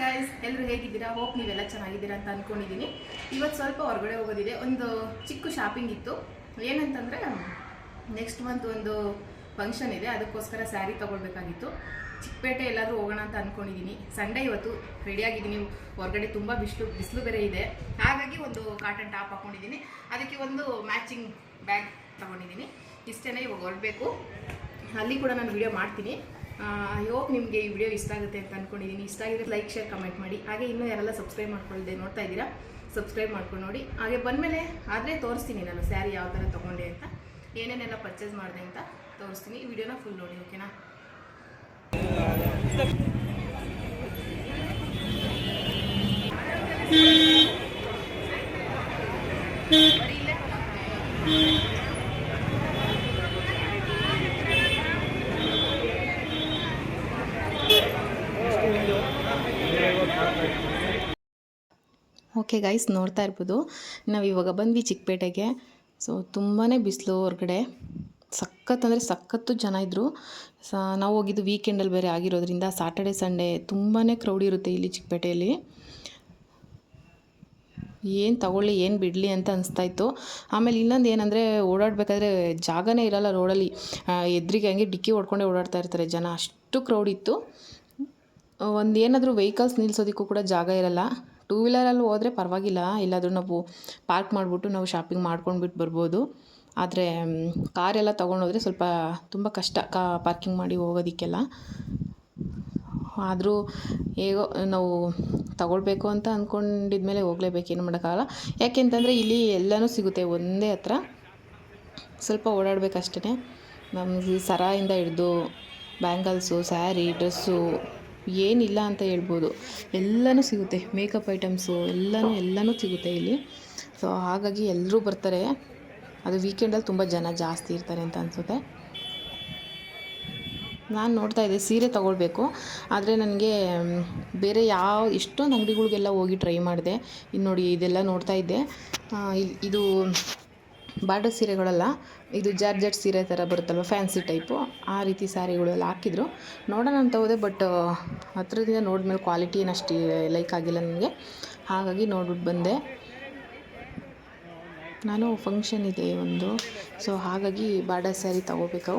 Guys ಎಲ್ಲರೂ ಹೇಗಿದ್ದೀರಾ? Hope ನೀವೆಲ್ಲ ಚೆನ್ನಾಗಿದ್ದೀರಾ ಅಂತ ಅಂದ್ಕೊಂಡಿದ್ದೀನಿ ಇವತ್ತು ಸ್ವಲ್ಪ ಹೊರಗಡೆ ಹೋಗೋದಿದೆ. ಒಂದು ಚಿಕ್ಕ ಶಾಪಿಂಗ್ ಇತ್ತು. ಏನಂತಂದರೆ ನೆಕ್ಸ್ಟ್ ಮಂತ್ ಒಂದು ಫಂಕ್ಷನ್ ಇದೆ. ಅದಕ್ಕೋಸ್ಕರ ಸ್ಯಾರಿ ತೊಗೊಳ್ಬೇಕಾಗಿತ್ತು. ಚಿಕ್ಕಪೇಟೆ ಎಲ್ಲಾದರೂ ಹೋಗೋಣ ಅಂತ ಅಂದ್ಕೊಂಡಿದ್ದೀನಿ ಸಂಡೇ ಇವತ್ತು ರೆಡಿಯಾಗಿದ್ದೀನಿ ಹೊರಗಡೆ ತುಂಬ ಬಿಸಿಲು ಬಿಸಿಲು ಬೇರೆ ಇದೆ. ಹಾಗಾಗಿ ಒಂದು ಕಾಟನ್ ಟಾಪ್ ಹಾಕ್ಕೊಂಡಿದ್ದೀನಿ ಅದಕ್ಕೆ ಒಂದು ಮ್ಯಾಚಿಂಗ್ ಬ್ಯಾಗ್ ತೊಗೊಂಡಿದ್ದೀನಿ ಇಷ್ಟೇ ಇವಾಗ ಹೊರಡಬೇಕು ಅಲ್ಲಿ ಕೂಡ ನಾನು ವಿಡಿಯೋ ಮಾಡ್ತೀನಿ. ಐ ಹೋಪ್ ನಿಮಗೆ ಈ ವಿಡಿಯೋ ಇಷ್ಟ ಆಗುತ್ತೆ ಅಂತ ಅಂದ್ಕೊಂಡಿದ್ದೀನಿ ಇಷ್ಟ ಆಗಿದ್ರೆ ಲೈಕ್ ಶೇರ್ ಕಮೆಂಟ್ ಮಾಡಿ. ಹಾಗೆ ಇನ್ನೂ ಯಾರೆಲ್ಲ ಸಬ್ಸ್ಕ್ರೈಬ್ ಮಾಡ್ಕೊಳ್ಳಿದೆ ನೋಡ್ತಾ ಇದ್ದೀರಾ ಸಬ್ಸ್ಕ್ರೈಬ್ ಮಾಡ್ಕೊಂಡು ನೋಡಿ. ಹಾಗೆ ಬಂದಮೇಲೆ ಆದರೆ ತೋರಿಸ್ತೀನಿ ನಾನು ಸ್ಯಾರಿ ಯಾವ ಥರ ತೊಗೊಂಡೆ ಅಂತ. ಏನೇನೆಲ್ಲ ಪರ್ಚೇಸ್ ಮಾಡಿದೆ ಅಂತ ತೋರಿಸ್ತೀನಿ. ಈ ವಿಡಿಯೋನ ಫುಲ್ ನೋಡಿ ಓಕೆನಾ ಬರೀ ಇಲ್ಲೇ ಓಕೆ ಗೈಸ್, ನೋಡ್ತಾ ಇರ್ಬೋದು. ನಾವು ಇವಾಗ ಬಂದ್ವಿ ಚಿಕ್ಕಪೇಟೆಗೆ. ಸೊ ತುಂಬಾ ಬಿಸಿಲು ಹೊರಗಡೆ. ಸಖತ್ ಅಂದರೆ ಸಖತ್ತು ಜನ ಇದ್ದರು ಸ, ನಾವು ಹೋಗಿದ್ದು ವೀಕೆಂಡಲ್ಲಿ ಬೇರೆ ಆಗಿರೋದ್ರಿಂದ ಸಾಟರ್ಡೆ ಸಂಡೇ ತುಂಬಾ ಕ್ರೌಡ್ ಇರುತ್ತೆ ಇಲ್ಲಿ ಚಿಕ್ಕಪೇಟೆಯಲ್ಲಿ. ಏನು ತಗೊಳ್ಳಿ, ಏನು ಬಿಡಲಿ ಅಂತ ಅನಿಸ್ತಾ ಇತ್ತು. ಆಮೇಲೆ ಇನ್ನೊಂದು ಏನಂದರೆ, ಓಡಾಡಬೇಕಾದ್ರೆ ಜಾಗನೇ ಇರಲ್ಲ ರೋಡಲ್ಲಿ ಎದ್ರಿಗೆ ಹಂಗೆ ಡಿಕ್ಕಿ ಹೊಡ್ಕೊಂಡೆ ಓಡಾಡ್ತಾ ಇರ್ತಾರೆ ಜನ. ಅಷ್ಟು ಕ್ರೌಡ್ ಇತ್ತು. ಒಂದು ಏನಾದರೂ ವೆಹಿಕಲ್ಸ್ ನಿಲ್ಲಿಸೋದಕ್ಕೂ ಕೂಡ ಜಾಗ ಇರಲ್ಲ. ಟೂ ವೀಲರಲ್ಲಿ ಹೋದರೆ ಪರವಾಗಿಲ್ಲ. ಇಲ್ಲಾದರೂ ನಾವು ಪಾರ್ಕ್ ಮಾಡಿಬಿಟ್ಟು ನಾವು ಶಾಪಿಂಗ್ ಮಾಡ್ಕೊಂಡ್ಬಿಟ್ಟು ಬರ್ಬೋದು. ಆದರೆ ಕಾರೆಲ್ಲ ತೊಗೊಂಡೋದ್ರೆ ಸ್ವಲ್ಪ ತುಂಬ ಕಷ್ಟ. ಕಾ, ಪಾರ್ಕಿಂಗ್ ಮಾಡಿ ಹೋಗೋದಕ್ಕೆಲ್ಲ. ಆದರೂ ಹೇಗೋ, ನಾವು ತಗೊಳ್ಬೇಕು ಅಂತ ಅಂದ್ಕೊಂಡಿದ್ಮೇಲೆ ಹೋಗಲೇಬೇಕು. ಏನು ಮಾಡೋಕ್ಕಾಗಲ್ಲ. ಯಾಕೆಂತಂದರೆ ಇಲ್ಲಿ ಎಲ್ಲನೂ ಸಿಗುತ್ತೆ ಒಂದೇ ಹತ್ರ. ಸ್ವಲ್ಪ ಓಡಾಡಬೇಕಷ್ಟೇ ನಮಗೆ ಸರಾಯಿಂದ ಹಿಡ್ದು ಬ್ಯಾಂಗಲ್ಸು, ಸ್ಯಾರಿ, ಡ್ರೆಸ್ಸು ಏನಿಲ್ಲ ಅಂತ ಹೇಳ್ಬೋದು. ಎಲ್ಲನೂ ಸಿಗುತ್ತೆ. ಮೇಕಪ್ ಐಟಮ್ಸು ಎಲ್ಲನೂ ಎಲ್ಲನೂ ಸಿಗುತ್ತೆ ಇಲ್ಲಿ. ಸೊ ಹಾಗಾಗಿ ಎಲ್ಲರೂ ಬರ್ತಾರೆ. ಅದು ವೀಕೆಂಡಲ್ಲಿ ತುಂಬ ಜನ ಜಾಸ್ತಿ ಇರ್ತಾರೆ ಅಂತ ಅನಿಸುತ್ತೆ. ನಾನು ನೋಡ್ತಾ ಇದ್ದೆ, ಸೀರೆ ತೊಗೊಳ್ಬೇಕು. ಆದರೆ ನನಗೆ ಬೇರೆ ಯಾವ, ಎಷ್ಟೊಂದು ಅಂಗಡಿಗಳಿಗೆಲ್ಲ ಹೋಗಿ ಟ್ರೈ ಮಾಡಿದೆ. ಇನ್ನು ನೋಡಿ, ಇದೆಲ್ಲ ನೋಡ್ತಾ ಇದ್ದೆ. ಇದು ಬಾರ್ಡರ್ ಸೀರೆಗಳೆಲ್ಲ, ಇದು ಜಾರ್ಜೆಟ್ ಸೀರೆ ಥರ ಬರುತ್ತಲ್ವ ಫ್ಯಾನ್ಸಿ ಟೈಪು ಆ ರೀತಿ ಸ್ಯಾರಿಗಳೆಲ್ಲ ಹಾಕಿದ್ರು. ನೋಡೋಣ ಅಂತ ಹೋದೆ ಬಟ್ ಹತ್ರದಿಂದ ನೋಡಿದ್ಮೇಲೆ ಕ್ವಾಲಿಟಿ ಏನಷ್ಟು ಲೈಕ್ ಆಗಿಲ್ಲ ನನಗೆ. ಹಾಗಾಗಿ ನೋಡ್ಬಿಟ್ಟು ಬಂದೆ. ನಾನು ಫಂಕ್ಷನ್ ಇದೆ ಒಂದು ಸೊ ಹಾಗಾಗಿ ಬಾರ್ಡರ್ ಸ್ಯಾರಿ ತೊಗೋಬೇಕು.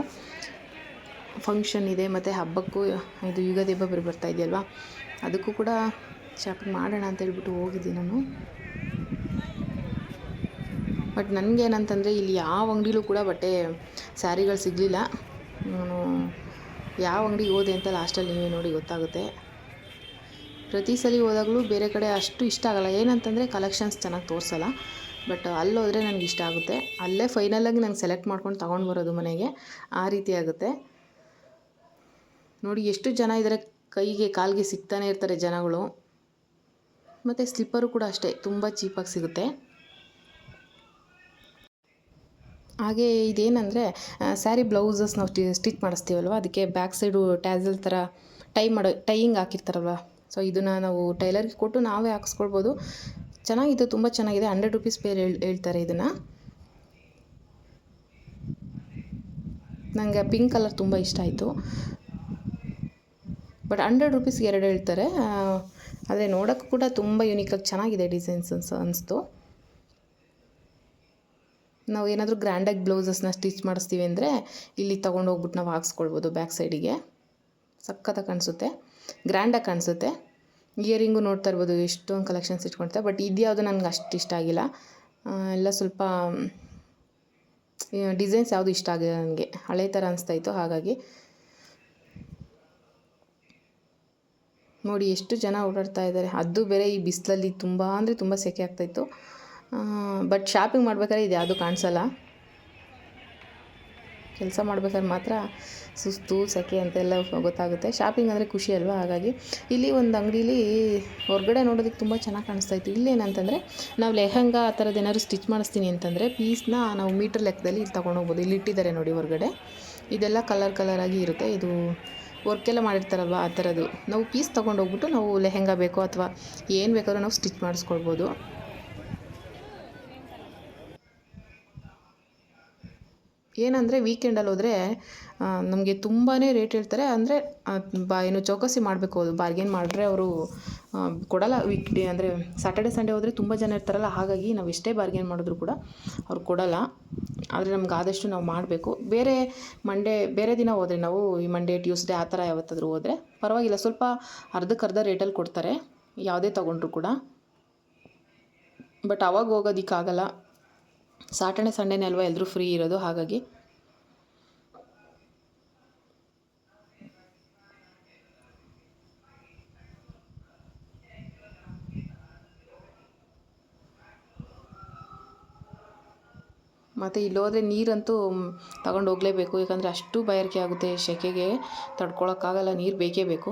ಫಂಕ್ಷನ್ ಇದೆ, ಮತ್ತು ಹಬ್ಬಕ್ಕೂ ಇದು ಯುಗಾದಿ ಹಬ್ಬ ಬರ್, ಬರ್ತಾ ಇದೆಯಲ್ವಾ? ಅದಕ್ಕೂ ಕೂಡ ಶಾಪಿಂಗ್ ಮಾಡೋಣ ಅಂತ ಹೇಳ್ಬಿಟ್ಟು ಹೋಗಿದ್ದೆ ನಾನು. ಬಟ್ ನನಗೆ ಏನಂತಂದರೆ ಇಲ್ಲಿ ಯಾವ ಅಂಗಡಿಲೂ ಕೂಡ ಬಟ್ಟೆ ಸ್ಯಾರಿಗಳು ಸಿಗಲಿಲ್ಲ. ನಾನು ಯಾವ ಅಂಗಡಿಗೆ ಹೋದೆ ಅಂತ ಲಾಸ್ಟಲ್ಲಿ ನೀವೇ ನೋಡಿ ಗೊತ್ತಾಗುತ್ತೆ. ಪ್ರತಿ ಸಲ ಹೋದಾಗಲೂ ಬೇರೆ ಕಡೆ ಅಷ್ಟು ಇಷ್ಟ ಆಗಲ್ಲ. ಏನಂತಂದರೆ ಕಲೆಕ್ಷನ್ಸ್ ಚೆನ್ನಾಗಿ ತೋರಿಸಲ್ಲ. ಬಟ್ ಅಲ್ಲೋದ್ರೆ ನನಗೆ ಇಷ್ಟ ಆಗುತ್ತೆ. ಅಲ್ಲೇ ಫೈನಲಾಗಿ ನಂಗೆ ಸೆಲೆಕ್ಟ್ ಮಾಡ್ಕೊಂಡು ತೊಗೊಂಡು ಬರೋದು ಮನೆಗೆ ಆ ರೀತಿ ಆಗುತ್ತೆ. ನೋಡಿ ಎಷ್ಟು ಜನ ಇದ್ದಾರೆ ಕೈಗೆ ಕಾಲಿಗೆ ಸಿಗ್ತಾನೆ ಇರ್ತಾರೆ ಜನಗಳು. ಮತ್ತು ಸ್ಲಿಪ್ಪರು ಕೂಡ ಅಷ್ಟೇ, ತುಂಬ ಚೀಪಾಗಿ ಸಿಗುತ್ತೆ. ಹಾಗೆ ಇದೇನಂದರೆ ಸ್ಯಾರಿ ಬ್ಲೌಸಸ್ ನಾವು ಸ್ಟಿ, ಸ್ಟಿಚ್ ಮಾಡಿಸ್ತೀವಲ್ವ? ಅದಕ್ಕೆ ಬ್ಯಾಕ್ ಸೈಡು ಟ್ಯಾಸಲ್ ಥರ ಟೈ ಮಾಡೋ, ಟೈಯಿಂಗ್ ಹಾಕಿರ್ತಾರಲ್ವ? ಸೊ ಇದನ್ನು ನಾವು ಟೈಲರ್ಗೆ ಕೊಟ್ಟು ನಾವೇ ಹಾಕ್ಸ್ಕೊಳ್ಬೋದು. ಚೆನ್ನಾಗಿದೆ, ತುಂಬ ಚೆನ್ನಾಗಿದೆ. ಹಂಡ್ರೆಡ್ ರುಪೀಸ್ ಪೇರ್ ಹೇಳ್ತಾರೆ ಇದನ್ನು. ನನಗೆ ಪಿಂಕ್ ಕಲರ್ ತುಂಬ ಇಷ್ಟ ಆಯಿತು. ಬಟ್ ಹಂಡ್ರೆಡ್ ರುಪೀಸ್ಗೆ ಎರಡು ಹೇಳ್ತಾರೆ. ಆದರೆ ನೋಡೋಕ್ಕೂ ಕೂಡ ತುಂಬ ಯುನೀಕಾಗಿ ಚೆನ್ನಾಗಿದೆ ಡಿಸೈನ್ಸ್ ಅನ್ಸ್, ಅನಿಸ್ತು. ನಾವು ಏನಾದರೂ ಗ್ರ್ಯಾಂಡಾಗಿ ಬ್ಲೌಸಸ್ನ ಸ್ಟಿಚ್ ಮಾಡಿಸ್ತೀವಿ ಅಂದರೆ ಇಲ್ಲಿ ತೊಗೊಂಡು ಹೋಗ್ಬಿಟ್ಟು ನಾವು ಹಾಕ್ಸ್ಕೊಳ್ಬೋದು ಬ್ಯಾಕ್ ಸೈಡಿಗೆ ಸಖತ್ತಾಗಿ ಕಾಣಿಸುತ್ತೆ. ಗ್ರ್ಯಾಂಡಾಗಿ ಕಾಣಿಸುತ್ತೆ. ಇಯರಿಂಗು ನೋಡ್ತಾ ಇರ್ಬೋದು, ಎಷ್ಟೊಂದು ಕಲೆಕ್ಷನ್ಸ್ ಇಟ್ಕೊಳ್ತಾರೆ ಬಟ್ ಇದ್ಯಾವುದು ನನಗೆ ಅಷ್ಟು ಇಷ್ಟ ಆಗಿಲ್ಲ. ಎಲ್ಲ ಸ್ವಲ್ಪ ಡಿಸೈನ್ಸ್ ಯಾವುದು ಇಷ್ಟ ಆಗಿದೆ ನನಗೆ. ಹಳೆ ಥರ ಅನಿಸ್ತಾ ಇತ್ತು, ಹಾಗಾಗಿ. ನೋಡಿ, ಎಷ್ಟು ಜನ ಓಡಾಡ್ತಾ ಇದ್ದಾರೆ ಅದು ಬೇರೆ ಈ ಬಿಸಿಲಲ್ಲಿ ತುಂಬ ಅಂದರೆ ತುಂಬ ಸೆಕೆ ಆಗ್ತಾಯಿತ್ತು ಬಟ್ ಶಾಪಿಂಗ್ ಮಾಡ್ಬೇಕಾದ್ರೆ ಇದು ಯಾವುದು ಕಾಣಿಸಲ್ಲ. ಕೆಲಸ ಮಾಡ್ಬೇಕಾದ್ರೆ ಮಾತ್ರ ಸುಸ್ತು, ಸೆಕೆ ಅಂತೆಲ್ಲ ಗೊತ್ತಾಗುತ್ತೆ. ಶಾಪಿಂಗ್ ಅಂದರೆ ಖುಷಿ ಅಲ್ವಾ? ಹಾಗಾಗಿ ಇಲ್ಲಿ ಒಂದು ಅಂಗಡೀಲಿ ಹೊರಗಡೆ ನೋಡೋದಕ್ಕೆ ತುಂಬ ಚೆನ್ನಾಗಿ ಕಾಣಿಸ್ತಾ ಇತ್ತು. ಇಲ್ಲೇನಂತಂದರೆ ನಾವು ಲೆಹಂಗಾ ಆ ಥರದ್ದು ಏನಾದ್ರು ಸ್ಟಿಚ್ ಮಾಡಿಸ್ತೀನಿ ಅಂತಂದರೆ ಪೀಸ್ನ ನಾವು ಮೀಟರ್ ಲೆಕ್ಕದಲ್ಲಿ ಇಲ್ಲಿ ತೊಗೊಂಡೋಗ್ಬೋದು ಇಲ್ಲಿ ಇಟ್ಟಿದ್ದಾರೆ ನೋಡಿ ಹೊರಗಡೆ. ಇದೆಲ್ಲ ಕಲರ್ ಕಲರಾಗಿ ಇರುತ್ತೆ. ಇದು ವರ್ಕೆಲ್ಲ ಮಾಡಿರ್ತಾರಲ್ವ ಆ ಥರದ್ದು. ನಾವು ಪೀಸ್ ತೊಗೊಂಡೋಗ್ಬಿಟ್ಟು ನಾವು ಲೆಹೆಂಗಾ ಬೇಕೋ ಅಥವಾ ಏನು ಬೇಕಾದ್ರೂ ನಾವು ಸ್ಟಿಚ್ ಮಾಡಿಸ್ಕೊಳ್ಬೋದು. ಏನಂದರೆ ವೀಕೆಂಡಲ್ಲಿ ಹೋದರೆ ನಮಗೆ ತುಂಬಾ ರೇಟ್ ಹೇಳ್ತಾರೆ. ಅಂದರೆ ಬಾ, ಏನು ಚೌಕಸಿ ಮಾಡಬೇಕು ಅದು ಬಾರ್ಗೇನ್ ಮಾಡಿದ್ರೆ ಅವರು ಕೊಡಲ್ಲ ವೀಕ್ ಡೇ ಅಂದರೆ ಸ್ಯಾಟರ್ಡೆ ಸಂಡೇ ಹೋದರೆ ತುಂಬ ಜನ ಇರ್ತಾರಲ್ಲ, ಹಾಗಾಗಿ ನಾವು ಎಷ್ಟೇ ಬಾರ್ಗೇನ್ ಮಾಡಿದ್ರು ಕೂಡ ಅವ್ರು ಕೊಡಲ್ಲ. ಆದರೆ ನಮ್ಗೆ ಆದಷ್ಟು ನಾವು ಮಾಡಬೇಕು. ಬೇರೆ ಮಂಡೇ ಬೇರೆ ದಿನ ಹೋದರೆ ನಾವು ಈ ಮಂಡೇ ಟ್ಯೂಸ್ಡೇ ಆ ಥರ ಯಾವತ್ತಾದರೂ ಹೋದರೆ ಪರವಾಗಿಲ್ಲ. ಸ್ವಲ್ಪ ಅರ್ಧಕ್ಕರ್ಧ ರೇಟಲ್ಲಿ ಕೊಡ್ತಾರೆ. ಯಾವುದೇ ತೊಗೊಂಡ್ರು ಕೂಡ. ಬಟ್ ಅವಾಗ ಹೋಗೋದಕ್ಕಾಗಲ್ಲ. ಸಾಟರ್ಡೆ ಸಂಡೇನೆ ಅಲ್ವಾ ಎಲ್ಲರೂ ಫ್ರೀ ಇರೋದು, ಹಾಗಾಗಿ ಮತ್ತು ಇಲ್ಲೋದ್ರೆ ನೀರಂತೂ ತಗೊಂಡು ಹೋಗಲೇಬೇಕು, ಯಾಕಂದರೆ ಅಷ್ಟು ಬಯಾರಿಕೆ ಆಗುತ್ತೆ ಸೆಕೆಗೆ ತಡ್ಕೊಳಕ್ಕಾಗಲ್ಲ, ನೀರು ಬೇಕೇ ಬೇಕು.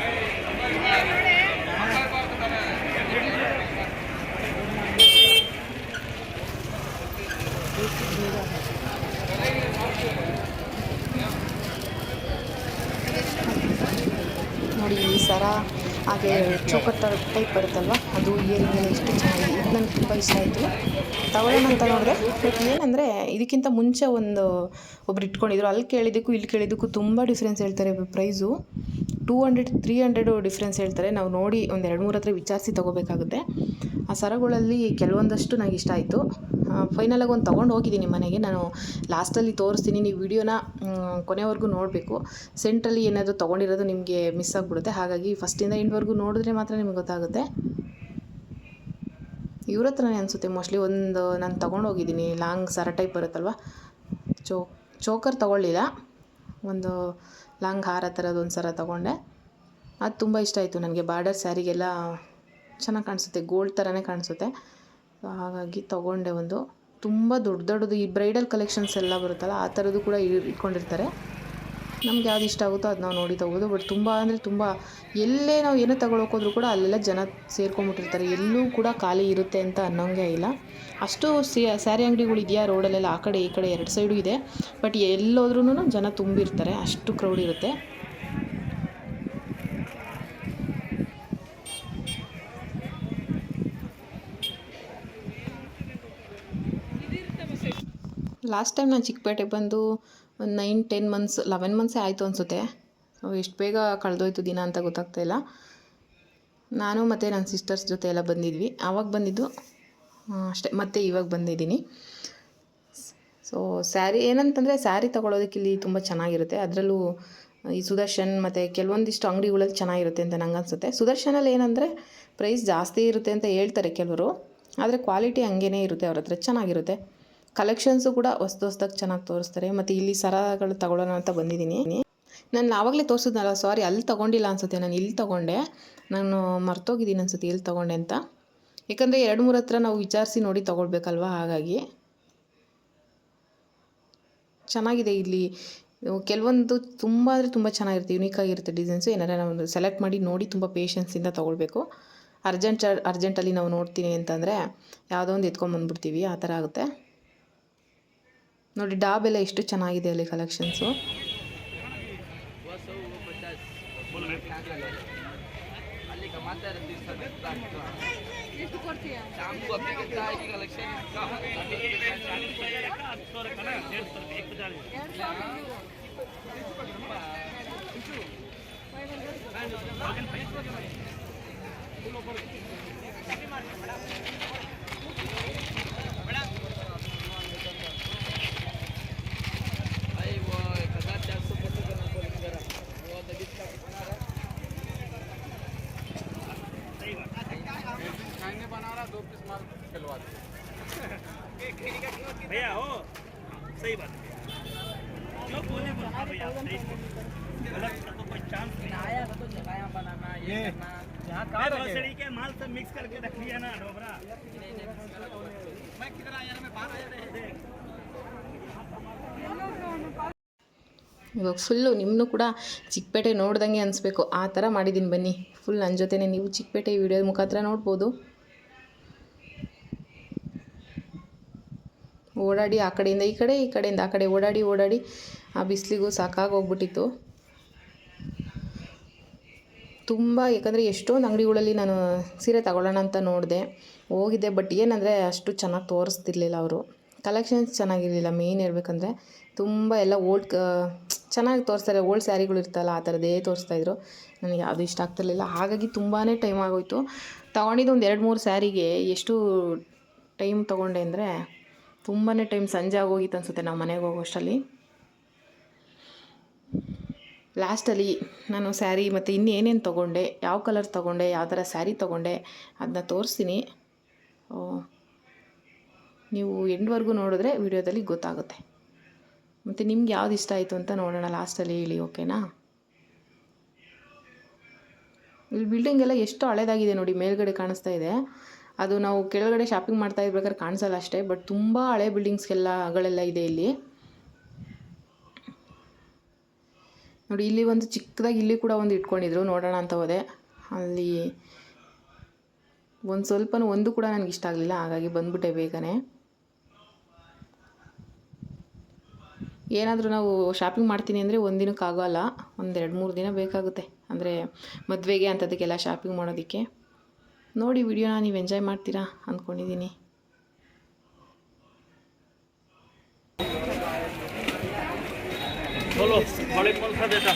ನೋಡಿ ಈ ಸರ ಚೌಕಟ್ಟ ಟೈಪ್ ಬರುತ್ತಲ್ವ? ಅದು ಇಯರಿಂಗ್ ಎಲ್ಲ ಎಷ್ಟು ಚೆನ್ನಾಗಿದೆ ಇದು ನನಗೆ ತುಂಬ ಇಷ್ಟ ಆಯಿತು. ತಗೊಳ್ಳೋಣ ಅಂತ ನೋಡಿದೆ ಬಟ್ ಏನಂದರೆ ಇದಕ್ಕಿಂತ ಮುಂಚೆ ಒಂದು ಒಬ್ರು ಇಟ್ಕೊಂಡಿದ್ರು. ಅಲ್ಲಿ ಕೇಳಿದ್ದಕ್ಕೂ ಇಲ್ಲಿ ಕೇಳಿದ್ದಕ್ಕೂ ತುಂಬ ಡಿಫ್ರೆನ್ಸ್ ಹೇಳ್ತಾರೆ price. Two hundred three hundred difference ಹೇಳ್ತಾರೆ. ನಾವು ನೋಡಿ ಒಂದು ಎರಡು, ಮೂರು ಹತ್ರ ವಿಚಾರಿಸಿ ತೊಗೋಬೇಕಾಗುತ್ತೆ. ಆ ಸರಗಳಲ್ಲಿ ಕೆಲವೊಂದಷ್ಟು ನನಗೆ ಇಷ್ಟ ಆಯಿತು. ಫೈನಲಾಗಿ ಒಂದು ತೊಗೊಂಡು ಹೋಗಿದ್ದೀನಿ ಮನೆಗೆ. ನಾನು ಲಾಸ್ಟಲ್ಲಿ ತೋರಿಸ್ತೀನಿ. ನೀವು ವಿಡಿಯೋನ ಕೊನೆವರೆಗೂ ನೋಡಬೇಕು. ಸೆಂಟ್ರಲ್ಲಿ ಏನಾದರೂ ತೊಗೊಂಡಿರೋದು ನಿಮಗೆ ಮಿಸ್ ಆಗಿಬಿಡುತ್ತೆ. ಹಾಗಾಗಿ ಫಸ್ಟಿಂದ ಎಂಡ್ವರೆಗೂ ನೋಡಿದ್ರೆ ಮಾತ್ರ ನಿಮ್ಗೆ ಗೊತ್ತಾಗುತ್ತೆ. ಇವ್ರ ಹತ್ರನೇ ಅನಿಸುತ್ತೆ ಮೋಸ್ಟ್ಲಿ ಒಂದು ನಾನು ತೊಗೊಂಡು ಹೋಗಿದ್ದೀನಿ. ಲಾಂಗ್ ಸರ ಟೈಪ್ ಬರುತ್ತಲ್ವ? ಚೋ, ಚೋಕರ್ ತೊಗೊಳ್ಳಿಲ್ಲ. ಒಂದು ಲಾಂಗ್ ಹಾರ ಥರದ್ದು ಸರ ತೊಗೊಂಡೆ. ಅದು ತುಂಬ ಇಷ್ಟ ಆಯಿತು ನನಗೆ. ಬಾರ್ಡರ್ ಸ್ಯಾರಿಗೆಲ್ಲ ಚೆನ್ನಾಗಿ ಕಾಣಿಸುತ್ತೆ. ಗೋಲ್ಡ್ ಥರನೇ ಕಾಣಿಸುತ್ತೆ. ಹಾಗಾಗಿ ತೊಗೊಂಡೆ ಒಂದು. ತುಂಬ ದೊಡ್ಡ ದೊಡ್ಡದು ಈ ಬ್ರೈಡಲ್ ಕಲೆಕ್ಷನ್ಸ್ ಎಲ್ಲ ಬರುತ್ತಲ್ಲ, ಆ ಥರದ್ದು ಕೂಡ ಇಟ್ಕೊಂಡಿರ್ತಾರೆ. ನಮ್ಗೆ ಯಾವ್ದು ಇಷ್ಟ ಆಗುತ್ತೋ ಅದು ನಾವು ನೋಡಿ ತಗೋದು ಬಟ್ ತುಂಬ ಅಂದರೆ ತುಂಬ ಎಲ್ಲೇ ನಾವು ಏನೋ ಹೋದ್ರೂ ಕೂಡ ಅಲ್ಲೆಲ್ಲ ಜನ ಸೇರ್ಕೊಂಬಿಟ್ಟಿರ್ತಾರೆ. ಎಲ್ಲೂ ಕೂಡ ಖಾಲಿ ಇರುತ್ತೆ ಅಂತ ಅನ್ನೋಂಗೆ ಇಲ್ಲ. ಅಷ್ಟು ಸ್ಯಾರಿ ಅಂಗಡಿಗಳು ಇದೆಯಾ ರೋಡಲ್ಲೆಲ್ಲ ಆ ಕಡೆ ಈ ಕಡೆ ಎರಡು ಸೈಡು ಇದೆ. ಬಟ್ ಎಲ್ಲೋದ್ರೂ ಜನ ತುಂಬಿರ್ತಾರೆ. ಅಷ್ಟು ಕ್ರೌಡ್ ಇರುತ್ತೆ. ಲಾಸ್ಟ್ ಟೈಮ್ ನಾನು ಚಿಕ್ಕಪೇಟೆಗೆ ಬಂದು ಒಂದು ನೈನ್ ಟೆನ್ ಮಂತ್ಸ್ ಲೆವೆನ್ ಮಂತ್ಸೇ ಆಯಿತು ಅನಿಸುತ್ತೆ. ಎಷ್ಟು ಬೇಗ ಕಳೆದೋಯ್ತು ದಿನ ಅಂತ ಗೊತ್ತಾಗ್ತಾ ಇಲ್ಲ. ನಾನು ಮತ್ತು ನನ್ನ ಸಿಸ್ಟರ್ಸ್ ಜೊತೆ ಎಲ್ಲ ಬಂದಿದ್ವಿ. ಆವಾಗ ಬಂದಿದ್ದು ಅಷ್ಟೇ. ಮತ್ತೆ ಇವಾಗ ಬಂದಿದ್ದೀನಿ. ಸೊ ಸ್ಯಾರಿ ಏನಂತಂದರೆ ಸ್ಯಾರಿ ತೊಗೊಳೋದಕ್ಕೆ ಇಲ್ಲಿ ತುಂಬ ಚೆನ್ನಾಗಿರುತ್ತೆ. ಅದರಲ್ಲೂ, ಈ ಸುದರ್ಶನ್ ಮತ್ತು ಕೆಲವೊಂದಿಷ್ಟು ಅಂಗಡಿಗಳಲ್ಲಿ ಚೆನ್ನಾಗಿರುತ್ತೆ ಅಂತ ನಂಗೆ ಅನಿಸುತ್ತೆ. ಸುದರ್ಶನಲ್ಲಿ ಏನಂದರೆ ಪ್ರೈಸ್ ಜಾಸ್ತಿ ಇರುತ್ತೆ ಅಂತ ಹೇಳ್ತಾರೆ ಕೆಲವರು. ಆದರೆ ಕ್ವಾಲಿಟಿ ಹಂಗೇ ಇರುತ್ತೆ ಅವ್ರ ಹತ್ರ. ಚೆನ್ನಾಗಿರುತ್ತೆ. ಕಲೆಕ್ಷನ್ಸು ಕೂಡ ಹೊಸ್ದು ಹೊಸ್ದಾಗಿ ಚೆನ್ನಾಗಿ ತೋರಿಸ್ತಾರೆ. ಮತ್ತು ಇಲ್ಲಿ ಸರಗಳು ತಗೊಳ್ಳೋಣ ಅಂತ ಬಂದಿದ್ದೀನಿ. ನಾನು ಆವಾಗಲೇ ತೋರಿಸಿದ್ನಲ್ಲ ಸಾರಿ ಅಲ್ಲಿ ತೊಗೊಂಡಿಲ್ಲ ಅನ್ಸುತ್ತೆ. ನಾನು ಇಲ್ಲಿ ತೊಗೊಂಡೆ. ನಾನು ಮರ್ತೋಗಿದ್ದೀನಿ ಅನ್ಸುತ್ತೆ, ಇಲ್ಲಿ ತೊಗೊಂಡೆ ಅಂತ. ಯಾಕಂದರೆ ಎರಡು ಮೂರು ಹತ್ರ ನಾವು ವಿಚಾರಿಸಿ ನೋಡಿ ತೊಗೊಳ್ಬೇಕಲ್ವ ಹಾಗಾಗಿ. ಚೆನ್ನಾಗಿದೆ ಇಲ್ಲಿ. ಕೆಲವೊಂದು ತುಂಬ ಅಂದರೆ ತುಂಬ ಚೆನ್ನಾಗಿರುತ್ತೆ ಯುನೀಕ್ ಆಗಿರುತ್ತೆ ಡಿಸೈನ್ಸು ಏನಾರ ನಾವು ಸೆಲೆಕ್ಟ್ ಮಾಡಿ ನೋಡಿ ತುಂಬ ಪೇಷನ್ಸಿಂದ ತೊಗೊಳ್ಬೇಕು. ಅರ್ಜೆಂಟ್ ಅರ್ಜೆಂಟಲ್ಲಿ ನಾವು ನೋಡ್ತೀನಿ ಅಂತಂದರೆ, ಯಾವುದೋ ಒಂದು ಎತ್ಕೊಂಬಂದ್ಬಿಡ್ತೀವಿ ಆ ಥರ ಆಗುತ್ತೆ. ನೋಡಿ ಡಾಬ್ ಎಲ್ಲ ಎಷ್ಟು ಚೆನ್ನಾಗಿದೆ ಅಲ್ಲಿ ಕಲೆಕ್ಷನ್ಸು ग्रोसरी के माल सब मिक्स करके रख लिया ना डोबरा मैं किधर आया मैं बाहर आया रे ಇವಾಗ ಫುಲ್ಲು ನಿಮ್ಮನ್ನು ಕೂಡ ಚಿಕ್ಕಪೇಟೆ ನೋಡ್ದಂಗೆ ಅನಿಸ್ಬೇಕು ಆ ಥರ ಮಾಡಿದ್ದೀನಿ ಬನ್ನಿ ಫುಲ್ ನನ್ನ ಜೊತೆನೇ ನೀವು ಚಿಕ್ಕಪೇಟೆ ವಿಡಿಯೋದ ಮುಖಾಂತರ ನೋಡ್ಬೋದು ಓಡಾಡಿ ಆ ಕಡೆಯಿಂದ ಈ ಕಡೆ ಈ ಕಡೆಯಿಂದ ಆ ಕಡೆ ಓಡಾಡಿ ಓಡಾಡಿ ಆ ಬಿಸಿಲಿಗೂ ಸಾಕಾಗಿ ಹೋಗ್ಬಿಟ್ಟಿತ್ತು ತುಂಬ, ಯಾಕಂದರೆ ಎಷ್ಟೊಂದು ಅಂಗಡಿಗಳಲ್ಲಿ ನಾನು ಸೀರೆ ತಗೊಳ್ಳೋಣ ಅಂತ ನೋಡಿದೆ, ಹೋಗಿದ್ದೆ. ಬಟ್ ಏನಂದರೆ ಅಷ್ಟು ಚೆನ್ನಾಗಿ ತೋರಿಸ್ತಿರ್ಲಿಲ್ಲ ಅವರು. ಕಲೆಕ್ಷನ್ಸ್ ಚೆನ್ನಾಗಿರಲಿಲ್ಲ ಮೇಯ್ನ್ ಹೇಳ್ಬೇಕಂದ್ರೆ. ತುಂಬ ಎಲ್ಲ ಓಲ್ಡ್ ಚೆನ್ನಾಗಿ ತೋರಿಸ್ತಾರೆ. ಓಲ್ಡ್ ಸ್ಯಾರಿಗಳು ಇರ್ತಲ್ಲ, ಆ ಥರದ್ದೇ ತೋರಿಸ್ತಾಯಿದ್ರು ನನಗೆ ಯಾವುದು ಇಷ್ಟ ಆಗ್ತಿರ್ಲಿಲ್ಲ. ಹಾಗಾಗಿ ತುಂಬಾ ಟೈಮ್ ಆಗೋಯ್ತು. ತೊಗೊಂಡಿದ್ದು ಒಂದು ಎರಡು, ಮೂರು ಸ್ಯಾರಿಗೆ ಎಷ್ಟು ಟೈಮ್ ತೊಗೊಂಡೆ ಅಂದರೆ ತುಂಬಾ ಟೈಮ್ ಸಂಜೆ ಆಗೋಗಿತ್ತು ಅನಿಸುತ್ತೆ, ನಾವು ಮನೆಗೆ ಹೋಗೋಷ್ಟರಲ್ಲಿ ಲಾಸ್ಟಲ್ಲಿ ನಾನು ಸ್ಯಾರಿ ಮತ್ತು ಇನ್ನೇನೇನು ತೊಗೊಂಡೆ, ಯಾವ ಕಲರ್ ತೊಗೊಂಡೆ, ಯಾವ ಥರ ಸ್ಯಾರಿ ತೊಗೊಂಡೆ ಅದನ್ನ ತೋರಿಸ್ತೀನಿ. ನೀವು ಎಂಡ್ವರೆಗೂ ನೋಡಿದ್ರೆ ವಿಡಿಯೋದಲ್ಲಿ ಗೊತ್ತಾಗುತ್ತೆ. ಮತ್ತು ನಿಮ್ಗೆ ಯಾವ್ದು ಇಷ್ಟ ಆಯಿತು ಅಂತ ನೋಡೋಣ ಲಾಸ್ಟಲ್ಲಿ ಹೇಳಿ, ಓಕೆನಾ? ಇಲ್ಲಿ ಬಿಲ್ಡಿಂಗ್ ಎಲ್ಲ ಎಷ್ಟು ಹಳೇದಾಗಿದೆ ನೋಡಿ, ಮೇಲ್ಗಡೆ ಕಾಣಿಸ್ತಾ ಇದೆ. ಅದು ನಾವು ಕೆಳಗಡೆ ಶಾಪಿಂಗ್ ಮಾಡ್ತಾ ಇರ್ಬೇಕಾದ್ರೆ ಕಾಣಿಸಲ್ಲ ಅಷ್ಟೇ ಬಟ್ ತುಂಬ ಹಳೆ ಬಿಲ್ಡಿಂಗ್ಸ್ಗೆಲ್ಲಗಳೆಲ್ಲ ಇದೆ ಇಲ್ಲಿ. ನೋಡಿ, ಇಲ್ಲಿ ಒಂದು ಚಿಕ್ಕದಾಗಿ ಇಲ್ಲಿ ಕೂಡ ಒಂದು ಇಟ್ಕೊಂಡಿದ್ರು. ನೋಡೋಣ ಅಂತ ಹೋದೆ. ಅಲ್ಲಿ ಒಂದು ಸ್ವಲ್ಪನೂ ಒಂದು ಕೂಡ ನನಗೆ ಇಷ್ಟ ಆಗಲಿಲ್ಲ. ಹಾಗಾಗಿ ಬಂದ್ಬಿಟ್ಟೆ ಬೇಗನೆ. ಏನಾದರೂ ನಾವು ಶಾಪಿಂಗ್ ಮಾಡ್ತೀನಿ ಅಂದರೆ ಒಂದಿನಕ್ಕೆ ಆಗೋಲ್ಲ. ಒಂದು ಎರಡು ಮೂರು ದಿನ ಬೇಕಾಗುತ್ತೆ. ಅಂದರೆ ಮದುವೆಗೆ ಅಂಥದ್ದಕ್ಕೆಲ್ಲ ಶಾಪಿಂಗ್ ಮಾಡೋದಕ್ಕೆ. ನೋಡಿ ವಿಡಿಯೋನ ನೀವು ಎಂಜಾಯ್ ಮಾಡ್ತೀರಾ ಅಂದ್ಕೊಂಡಿದ್ದೀನಿ बोलो बड़े कौन सा देता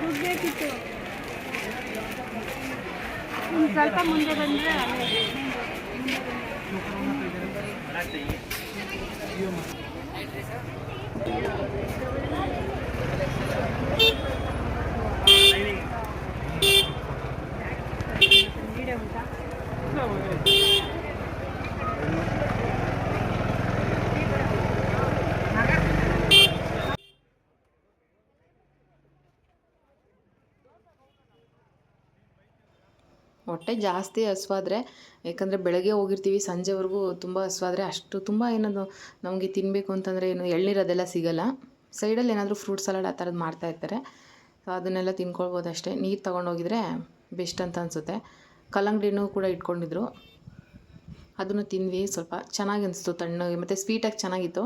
ದುಡ್ಡು ಬೇಕಿತ್ತು ಒಂದು ಸ್ವಲ್ಪ ಮುಂದೆ ಬಂದರೆ ಅಲ್ಲೇ ಹೊಟ್ಟೆ ಜಾಸ್ತಿ ಹಸ್ವಾದರೆ, ಯಾಕಂದರೆ ಬೆಳಗ್ಗೆ ಹೋಗಿರ್ತೀವಿ, ಸಂಜೆವರೆಗೂ ತುಂಬ ಹಸ್ವಾದರೆ ಅಷ್ಟು ತುಂಬ ಏನದು ನಮಗೆ ತಿನ್ನಬೇಕು ಅಂತಂದರೆ ಏನು ಎಳ್ನೀರು ಅದೆಲ್ಲ ಸಿಗಲ್ಲ. ಸೈಡಲ್ಲಿ ಏನಾದರೂ ಫ್ರೂಟ್ ಸಲಾಡ್ ಆ ಥರದ್ದು ಮಾಡ್ತಾ ಇರ್ತಾರೆ. ಸೊ ಅದನ್ನೆಲ್ಲ ತಿನ್ಕೊಳ್ಬೋದು ಅಷ್ಟೇ ನೀರು ತೊಗೊಂಡೋಗಿದ್ರೆ ಬೆಸ್ಟ್ ಅಂತ ಅನಿಸುತ್ತೆ. ಕಲ್ಲಂಗಡಿನೂ ಕೂಡ ಇಟ್ಕೊಂಡಿದ್ರು. ಅದನ್ನು ತಿಂದ್ವಿ ಸ್ವಲ್ಪ. ಚೆನ್ನಾಗಿ ಅನಿಸ್ತು ತಣ್ಣಗೆ. ಮತ್ತು ಸ್ವೀಟಾಗಿ ಚೆನ್ನಾಗಿತ್ತು.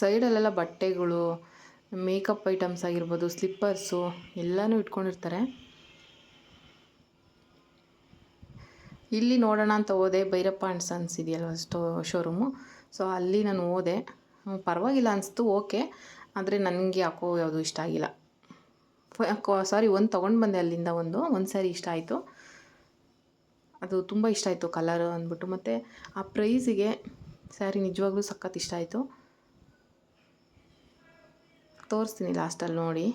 ಸೈಡಲ್ಲೆಲ್ಲ ಬಟ್ಟೆಗಳು, ಮೇಕಪ್ ಐಟಮ್ಸ್ ಆಗಿರ್ಬೋದು, ಸ್ಲಿಪ್ಪರ್ಸು ಎಲ್ಲನೂ ಇಟ್ಕೊಂಡಿರ್ತಾರೆ. ಇಲ್ಲಿ ನೋಡೋಣ ಅಂತ ಹೋದೆ, ಭೈರಪ್ಪ ಆ್ಯಂಡ್ ಸನ್ಸ್ ಇದೆಯಲ್ವ ಸ್ಟೋ, ಶೋರೂಮು. ಸೊ, ಅಲ್ಲಿ ನಾನು ಹೋದೆ. ಪರವಾಗಿಲ್ಲ ಅನಿಸ್ತು, ಓಕೆ. ಆದರೆ ನನಗೆ ಯಾಕೋ ಯಾವುದು ಇಷ್ಟ ಆಗಿಲ್ಲ. ಸಾರಿ, ಒಂದು ತೊಗೊಂಡು ಬಂದೆ ಅಲ್ಲಿಂದ ಒಂದು ಒಂದು ಸಾರಿ ಇಷ್ಟ ಆಯಿತು. ಅದು ತುಂಬ ಇಷ್ಟ ಆಯಿತು, ಕಲರ್ ಅಂದ್ಬಿಟ್ಟು. ಮತ್ತು ಆ ಪ್ರೈಸಿಗೆ ಸ್ಯಾರಿ ನಿಜವಾಗ್ಲೂ ಸಖತ್ ಇಷ್ಟ ಆಯಿತು. ತೋರಿಸ್ತೀನಿ ಲಾಸ್ಟಲ್ಲಿ ನೋಡಿ.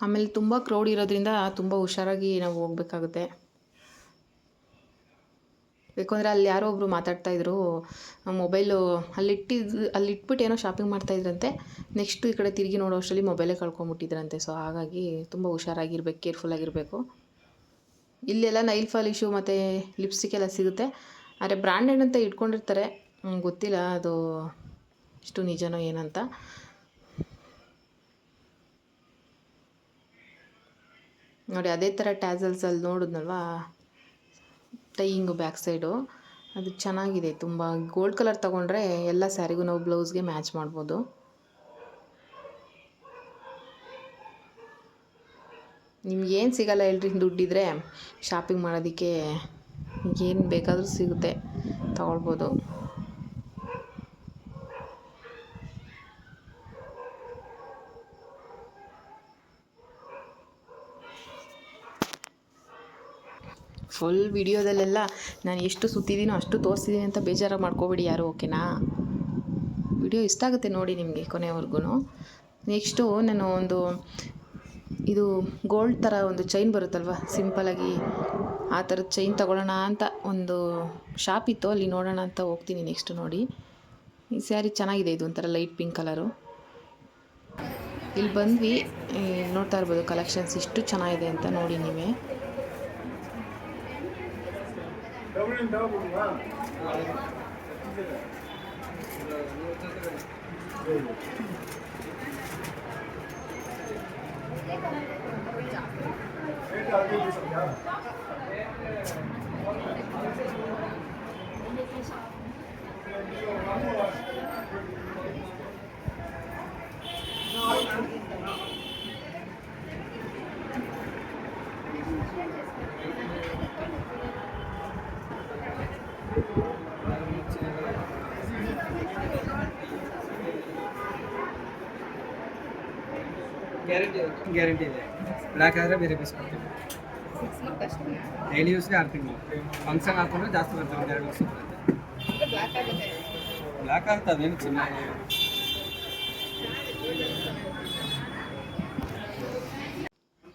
ಆಮೇಲೆ ತುಂಬ ಕ್ರೌಡ್ ಇರೋದ್ರಿಂದ ತುಂಬ ಹುಷಾರಾಗಿ ನಾವು ಹೋಗ್ಬೇಕಾಗುತ್ತೆ. ಯಾಕಂದರೆ ಅಲ್ಲಿ ಯಾರೋ ಒಬ್ಬರು ಮಾತಾಡ್ತಾ ಇದ್ದರು ಮೊಬೈಲು ಅಲ್ಲಿಟ್ಟಿದ್ದು ಅಲ್ಲಿಟ್ಬಿಟ್ಟು ಏನೋ ಶಾಪಿಂಗ್ ಮಾಡ್ತಾ ಇದ್ರಂತೆ. ನೆಕ್ಸ್ಟ್ ಈ ಕಡೆ ತಿರುಗಿ ನೋಡೋ ಅಷ್ಟರಲ್ಲಿ ಮೊಬೈಲೇ ಕಳ್ಕೊಂಬಿಟ್ಟಿದ್ರಂತೆ. ಸೊ ಹಾಗಾಗಿ ತುಂಬ ಹುಷಾರಾಗಿರ್ಬೇಕು ಕೇರ್ಫುಲ್ಲಾಗಿರಬೇಕು ಇಲ್ಲೆಲ್ಲ ನೈಲ್ ಪಾಲಿಶು ಮತ್ತು ಲಿಪ್ಸ್ಟಿಕ್ ಎಲ್ಲ ಸಿಗುತ್ತೆ. ಆದರೆ ಬ್ರ್ಯಾಂಡೆಡ್ ಅಂತ ಇಟ್ಕೊಂಡಿರ್ತಾರೆ. ಗೊತ್ತಿಲ್ಲ ಅದು ಇಷ್ಟು ನಿಜನೋ ಏನಂತ. ನೋಡಿ, ಅದೇ ಥರ ಟ್ಯಾಸಲ್ಸಲ್ಲಿ ನೋಡಿದ್ನಲ್ವಾ? ಟೈಯಿಂಗು ಬ್ಯಾಕ್ ಸೈಡು ಅದು ಚೆನ್ನಾಗಿದೆ, ತುಂಬ ಗೋಲ್ಡ್ ಕಲರ್ ತೊಗೊಂಡ್ರೆ ಎಲ್ಲ ಸ್ಯಾರಿಗೂ ನಾವು ಬ್ಲೌಸ್ಗೆ ಮ್ಯಾಚ್ ಮಾಡ್ಬೋದು. ನಿಮ್ಗೇನು ಸಿಗಲ್ಲ ಹೇಳ್ರಿ ದುಡ್ಡಿದ್ರೆ ಶಾಪಿಂಗ್ ಮಾಡೋದಕ್ಕೆ ಏನು ಬೇಕಾದರೂ ಸಿಗುತ್ತೆ, ತಗೊಳ್ಬೋದು. ಫುಲ್ ವಿಡಿಯೋದಲ್ಲೆಲ್ಲ ನಾನು ಎಷ್ಟು ಸುತ್ತಿದ್ದೀನೋ ಅಷ್ಟು ತೋರಿಸಿದ್ದೀನಿ ಅಂತ ಬೇಜಾರು ಮಾಡ್ಕೋಬೇಡಿ ಯಾರು, ಓಕೆನಾ? ವಿಡಿಯೋ ಇಷ್ಟ ಆಗುತ್ತೆ ನೋಡಿ ನಿಮಗೆ ಕೊನೆವರೆಗೂ ನೆಕ್ಸ್ಟು ನಾನು ಒಂದು ಇದು ಗೋಲ್ಡ್ ಥರ ಒಂದು ಚೈನ್ ಬರುತ್ತಲ್ವ ಸಿಂಪಲಾಗಿ ಆ ಥರದ ಚೈನ್ ತೊಗೊಳ್ಳೋಣ ಅಂತ ಒಂದು ಶಾಪ್ ಇತ್ತು, ಅಲ್ಲಿ ನೋಡೋಣ ಅಂತ ಹೋಗ್ತೀನಿ ನೆಕ್ಸ್ಟ್ ನೋಡಿ. ಈ ಸ್ಯಾರಿ ಚೆನ್ನಾಗಿದೆ ಇದು ಒಂಥರ ಲೈಟ್ ಪಿಂಕ್ ಕಲರು ಇಲ್ಲಿ ಬಂದ್ವಿ ನೋಡ್ತಾ ಇರ್ಬೋದು ಕಲೆಕ್ಷನ್ಸ್ ಇಷ್ಟು ಚೆನ್ನಾಗಿದೆ ಅಂತ ನೋಡಿ ನೀವೇ. 끓인 다음으로만 있었냐? ಗ್ಯಾರಂಟಿ ಗ್ಯಾರಂಟಿ ಇದೆ. ಬ್ಲ್ಯಾಕ್ ಆದರೆ ಬೇರೆ ಪೀಸ್ ಕೊಡ್ತೀವಿ ಡೈಲಿ ಯೂಸ್ಗೆ ಆರು ತಿಂಗಳು. ಫಂಕ್ಷನ್ ಹಾಕೊಂಡ್ರೆ ಜಾಸ್ತಿ ಬರ್ತದೆ ಒಂದು ಎರಡು ವರ್ಷ ಬ್ಲ್ಯಾಕ್ ಆಗುತ್ತೆ. ಏನು ಚೆನ್ನಾಗಿ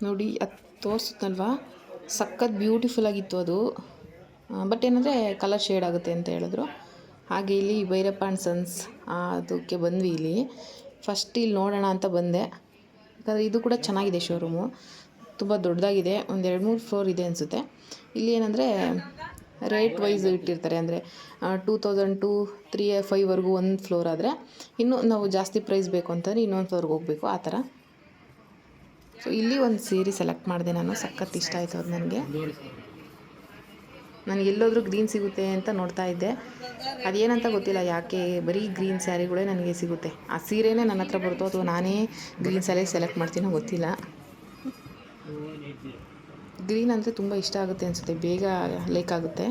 ನೋಡಿ ಅದು ತೋರಿಸುತ್ತಲ್ವಾ? ಸಖತ್ ಬ್ಯೂಟಿಫುಲ್ ಆಗಿತ್ತು ಅದು. ಬಟ್ ಏನಂದರೆ ಕಲರ್ ಶೇಡ್ ಆಗುತ್ತೆ ಅಂತ ಹೇಳಿದ್ರು. ಹಾಗೆ ಇಲ್ಲಿ ಭೈರಪ್ಪ ಆ್ಯಂಡ್ ಸನ್ಸ್ ಅದಕ್ಕೆ ಬಂದ್ವಿ ಇಲ್ಲಿ. ಫಸ್ಟ್ ಇಲ್ಲಿ ನೋಡೋಣ ಅಂತ ಬಂದೆ. ಯಾಕಂದರೆ ಇದು ಕೂಡ ಚೆನ್ನಾಗಿದೆ ಶೋರೂಮು ತುಂಬ ದೊಡ್ಡದಾಗಿದೆ. ಒಂದು ಎರಡು ಮೂರು ಫ್ಲೋರ್ ಇದೆ ಅನಿಸುತ್ತೆ. ಇಲ್ಲಿ ಏನಂದರೆ ರೇಟ್ ವೈಸ್ ಇಟ್ಟಿರ್ತಾರೆ. ಅಂದರೆ ಟೂ ತೌಸಂಡ್ ಟು ತ್ರೀ ಫೈವ್ವರೆಗೂ ಒಂದು ಫ್ಲೋರ್ ಆದರೆ ಇನ್ನೂ ನಾವು ಜಾಸ್ತಿ ಪ್ರೈಸ್ ಬೇಕು ಅಂತಂದರೆ ಇನ್ನೊಂದು ಫ್ಲೋರ್ಗೆ ಹೋಗಬೇಕು. ಆ ಥರ. ಸೊ ಇಲ್ಲಿ ಒಂದು ಸೀರೆ ಸೆಲೆಕ್ಟ್ ಮಾಡಿದೆ ನಾನು. ಸಖತ್ ಇಷ್ಟ ಆಯಿತು ಅದು ನನಗೆ. ನನಗೆ ಎಲ್ಲೋದ್ರೂ ಗ್ರೀನ್ ಸಿಗುತ್ತೆ ಅಂತ ನೋಡ್ತಾ ಇದ್ದೆ. ಅದೇನಂತ ಗೊತ್ತಿಲ್ಲ, ಯಾಕೆ ಬರೀ ಗ್ರೀನ್ ಸ್ಯಾರಿಗಳೇ ನನಗೆ ಸಿಗುತ್ತೆ. ಆ ಸೀರೆನೇ ನನ್ನ ಹತ್ರ ಬರುತ್ತೋ ಅಥವಾ ನಾನೇ ಗ್ರೀನ್ ಸ್ಯಾರಿ ಸೆಲೆಕ್ಟ್ ಮಾಡ್ತೀನೋ ಗೊತ್ತಿಲ್ಲ. ಗ್ರೀನ್ ಅಂದರೆ ತುಂಬ ಇಷ್ಟ ಆಗುತ್ತೆ ಅನಿಸುತ್ತೆ, ಬೇಗ ಲೈಕ್ ಆಗುತ್ತೆ.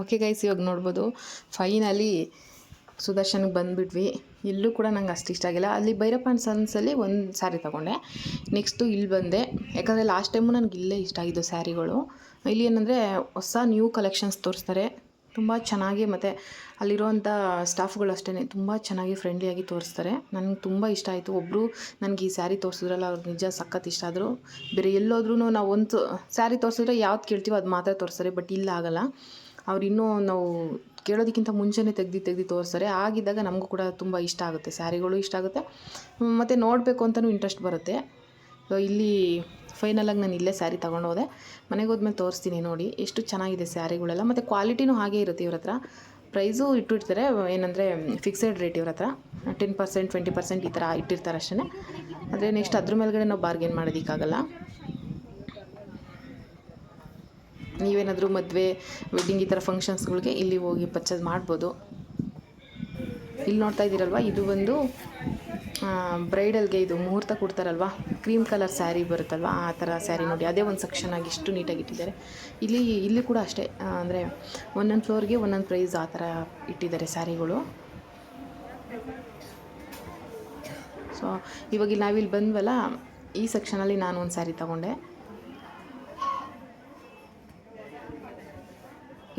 ಓಕೆ ಗೈಸ್ ಇವಾಗ ನೋಡ್ಬೋದು. ಫೈನಲಿ ಸುದರ್ಶನ್ಗೆ ಬಂದುಬಿಟ್ವಿ. ಇಲ್ಲೂ ಕೂಡ ನಂಗೆ ಅಷ್ಟು ಇಷ್ಟ ಆಗಿಲ್ಲ. ಅಲ್ಲಿ ಭೈರಪ್ಪ ಆ್ಯಂಡ್ ಸನ್ಸಲ್ಲಿ ಒಂದು ಸ್ಯಾರಿ ತೊಗೊಂಡೆ. ನೆಕ್ಸ್ಟು ಇಲ್ಲಿ ಬಂದೆ. ಯಾಕಂದರೆ ಲಾಸ್ಟ್ ಟೈಮು ನನಗೆ ಇಲ್ಲೇ ಇಷ್ಟ ಆಗಿದ್ದು ಸ್ಯಾರಿಗಳು ಇಲ್ಲಿ ಏನಂದರೆ ಹೊಸ ನ್ಯೂ ಕಲೆಕ್ಷನ್ಸ್ ತೋರಿಸ್ತಾರೆ. ತುಂಬ ಚೆನ್ನಾಗಿ ಮತ್ತು ಅಲ್ಲಿರುವಂಥ ಸ್ಟಾಫ್ಗಳು ಅಷ್ಟೇ ತುಂಬ ಚೆನ್ನಾಗಿ ಫ್ರೆಂಡ್ಲಿಯಾಗಿ ತೋರಿಸ್ತಾರೆ. ನನಗೆ ತುಂಬ ಇಷ್ಟ ಆಯಿತು. ಒಬ್ಬರು ನನಗೆ ಈ ಸ್ಯಾರಿ ತೋರಿಸಿದ್ರಲ್ಲ ಅವ್ರು ನಿಜ ಸಖತ್ ಇಷ್ಟ ಆದರು. ಬೇರೆ ಎಲ್ಲೋದ್ರೂ ನಾವು ಒಂದು ಸ್ಯಾರಿ ತೋರಿಸಿದ್ರೆ ಯಾವ್ದು ಕೇಳ್ತೀವೋ ಅದು ಮಾತ್ರ ತೋರಿಸ್ತಾರೆ ಬಟ್ ಇಲ್ಲ ಆಗಲ್ಲ. ಅವ್ರು ಇನ್ನೂ ನಾವು ಕೇಳೋದಕ್ಕಿಂತ ಮುಂಚೆನೇ ತೆಗ್ದು ತೆಗ್ದು ತೋರಿಸ್ತಾರೆ. ಆಗಿದ್ದಾಗ ನಮಗೂ ಕೂಡ ತುಂಬ ಇಷ್ಟ ಆಗುತ್ತೆ. ಸ್ಯಾರಿಗಳು ಇಷ್ಟ ಆಗುತ್ತೆ. ಮತ್ತು ನೋಡಬೇಕು ಅಂತಲೂ ಇಂಟ್ರೆಸ್ಟ್ ಬರುತ್ತೆ. ಇಲ್ಲಿ ಫೈನಲಾಗಿ ನಾನು ಇಲ್ಲೇ ಸ್ಯಾರಿ ತೊಗೊಂಡೋದೆ ಮನೆಗೆ ಹೋದ್ಮೇಲೆ ತೋರಿಸ್ತೀನಿ ನೋಡಿ. ಎಷ್ಟು ಚೆನ್ನಾಗಿದೆ ಸ್ಯಾರಿಗಳೆಲ್ಲ. ಮತ್ತು ಕ್ವಾಲಿಟಿನೂ ಹಾಗೇ ಇರುತ್ತೆ ಇವ್ರ ಹತ್ರ. ಪ್ರೈಸು ಇಟ್ಟಿರ್ತಾರೆ. ಏನಂದರೆ ಫಿಕ್ಸೆಡ್ ರೇಟ್ ಇವ್ರ ಹತ್ರ. ಟೆನ್ ಪರ್ಸೆಂಟ್ ಟ್ವೆಂಟಿ ಪರ್ಸೆಂಟ್ ಈ ಥರ ಇಟ್ಟಿರ್ತಾರೆ ಅಷ್ಟೇ ಆದರೆ ನೆಕ್ಸ್ಟ್ ಅದ್ರ ಮೇಲ್ಗಡೆ ನಾವು ಬಾರ್ಗೇನ್ ಮಾಡೋದಕ್ಕಾಗಲ್ಲ. ನೀವೇನಾದರೂ ಮದುವೆ ವೆಡ್ಡಿಂಗ್ ಈ ಥರ ಫಂಕ್ಷನ್ಸ್ಗಳಿಗೆ ಇಲ್ಲಿ ಹೋಗಿ ಪರ್ಚೇಸ್ ಮಾಡ್ಬೋದು. ಇಲ್ಲಿ ನೋಡ್ತಾ ಇದ್ದೀರಲ್ವ? ಇದು ಒಂದು ಬ್ರೈಡಲ್ಗೆ ಇದು ಮುಹೂರ್ತ ಕೊಡ್ತಾರಲ್ವ? ಕ್ರೀಮ್ ಕಲರ್ ಸ್ಯಾರಿ ಬರುತ್ತಲ್ವ? ಆ ಥರ ಸ್ಯಾರಿ ನೋಡಿ. ಅದೇ ಒಂದು ಸೆಕ್ಷನ್ ಆಗಿ ಇಷ್ಟು ನೀಟಾಗಿ ಇಟ್ಟಿದ್ದಾರೆ. ಇಲ್ಲಿ ಇಲ್ಲಿ ಕೂಡ ಅಷ್ಟೇ ಅಂದರೆ ಒಂದೊಂದು ಫ್ಲೋರ್ಗೆ ಒಂದೊಂದು ಪ್ರೈಸ್ ಆ ಥರ ಇಟ್ಟಿದ್ದಾರೆ ಸ್ಯಾರಿಗಳು. ಸೊ ಇವಾಗ ನಾವಿಲ್ಲಿ ಬಂದ್ವಲ್ಲ, ಈ ಸೆಕ್ಷನಲ್ಲಿ ನಾನು ಒಂದು ಸ್ಯಾರಿ ತಗೊಂಡೆ.